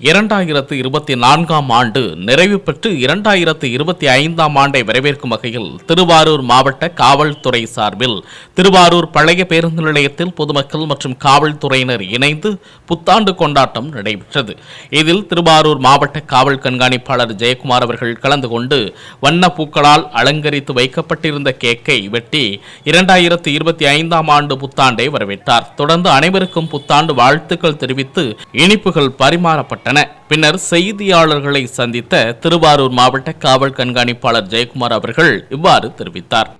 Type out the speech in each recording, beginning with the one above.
இரண்டாயிரத்து இருபத்தி நான்காம் ஆண்டு நிறைவு பெற்று இரண்டாயிரத்து இருபத்தி ஐந்தாம் ஆண்டை வரவேற்கும் வகையில் திருவாரூர் மாவட்ட காவல்துறை சார்பில் திருவாரூர் பழைய பேருந்து நிலையத்தில் பொதுமக்கள் மற்றும் காவல்துறையினர் இணைந்து புத்தாண்டு கொண்டாட்டம் நடைபெற்றது. இதில் திருவாரூர் மாவட்ட காவல் கண்காணிப்பாளர் ஜெயக்குமார் அவர்கள் கலந்து கொண்டு வண்ண பூக்களால் அலங்கரித்து வைக்கப்பட்டிருந்த கேக்கை வெட்டி இரண்டாயிரத்து இருபத்தி ஐந்தாம் ஆண்டு புத்தாண்டை வரவேற்றார். தொடர்ந்து அனைவருக்கும் புத்தாண்டு வாழ்த்துக்கள் தெரிவித்து இனிப்புகள் பரிமாறப்பட்டன பின்னர் செய்தியாளர்களை சந்தித்த திருவாரூர் மாவட்ட காவல் கண்காணிப்பாளர் ஜெயக்குமார் அவர்கள் இவ்வாறு தெரிவித்தார்.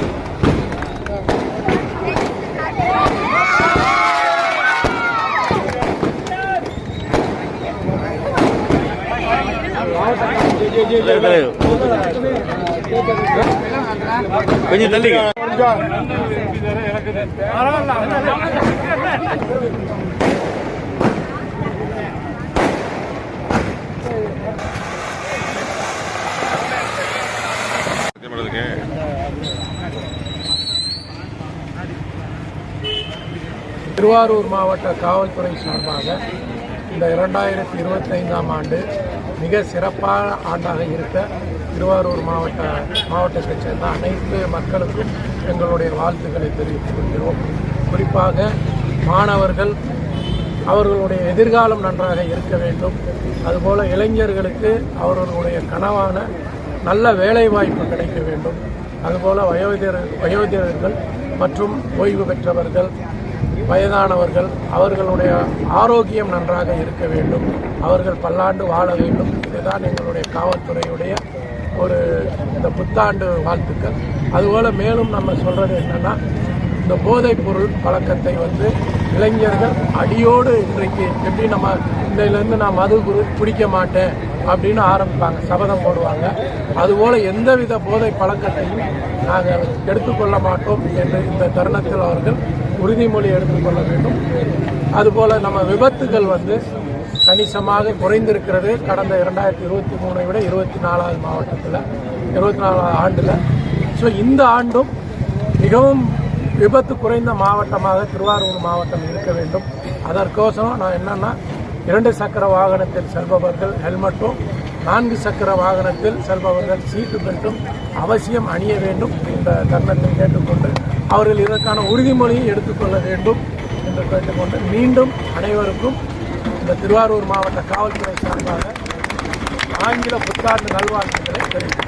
கொஞ்சம் தள்ளிங்க திருவாரூர் மாவட்ட காவல்துறை சார்பாக இந்த இரண்டாயிரத்தி இருபத்தைந்தாம் ஆண்டு மிக சிறப்பான ஆண்டாக இருக்க திருவாரூர் மாவட்ட மாவட்டத்தைச் சேர்ந்த அனைத்து மக்களுக்கும் எங்களுடைய வாழ்த்துக்களை தெரிவித்துக் கொள்கிறோம். குறிப்பாக மாணவர்கள் அவர்களுடைய எதிர்காலம் நன்றாக இருக்க வேண்டும். அதுபோல இளைஞர்களுக்கு அவர்களுடைய கனவான நல்ல வேலைவாய்ப்பு கிடைக்க வேண்டும். அதுபோல வயோதிகர் வயோதிகர்கள் மற்றும் ஓய்வு பெற்றவர்கள் வயதானவர்கள் அவர்களுடைய ஆரோக்கியம் நன்றாக இருக்க வேண்டும். அவர்கள் பல்லாண்டு வாழ வேண்டும். இதுதான் எங்களுடைய காவல்துறையுடைய ஒரு இந்த புத்தாண்டு வாழ்த்துக்கள். அதுபோல் மேலும் நம்ம சொல்கிறது என்னென்னா இந்த போதைப் பொருள் பழக்கத்தை வந்து இளைஞர்கள் அடியோடு இன்றைக்கு எப்படி நம்ம இதிலேருந்து நான் மது குரு குடிக்க மாட்டேன் அப்படின்னு ஆரம்பிப்பாங்க சபதம் போடுவாங்க. அதுபோல் எந்தவித போதை பழக்கத்தையும் நாங்கள் எடுத்துக்கொள்ள மாட்டோம் என்று இந்த தருணத்தில் அவர்கள் உறுதிமொழி எடுத்துக்கொள்ள வேண்டும். அதுபோல் நம்ம விபத்துகள் வந்து கணிசமாக குறைந்திருக்கிறது. கடந்த இரண்டாயிரத்தி இருபத்தி மூணை விட இருபத்தி நாலாவது மாவட்டத்தில் இருபத்தி நாலாவது ஆண்டில். ஸோ இந்த ஆண்டும் மிகவும் விபத்து குறைந்த மாவட்டமாக திருவாரூர் மாவட்டம் இருக்க வேண்டும். அதற்கோசரம் நான் என்னன்னா இரண்டு சக்கர வாகனத்தில் செல்பவர்கள் ஹெல்மெட்டும் நான்கு சக்கர வாகனத்தில் செல்பவர்கள் சீட்டு பெல்ட்டும் அவசியம் அணிய வேண்டும் என்ற தருணத்தில் கேட்டுக்கொண்டு அவர்கள் இதற்கான உறுதிமொழியை எடுத்துக்கொள்ள வேண்டும் என்று கேட்டுக்கொண்டு மீண்டும் அனைவருக்கும் இந்த திருவாரூர் மாவட்ட காவல்துறை சார்பாக ஆங்கில புத்தாண்டு நல்வாழ்த்துக்களை தெரிவித்தார்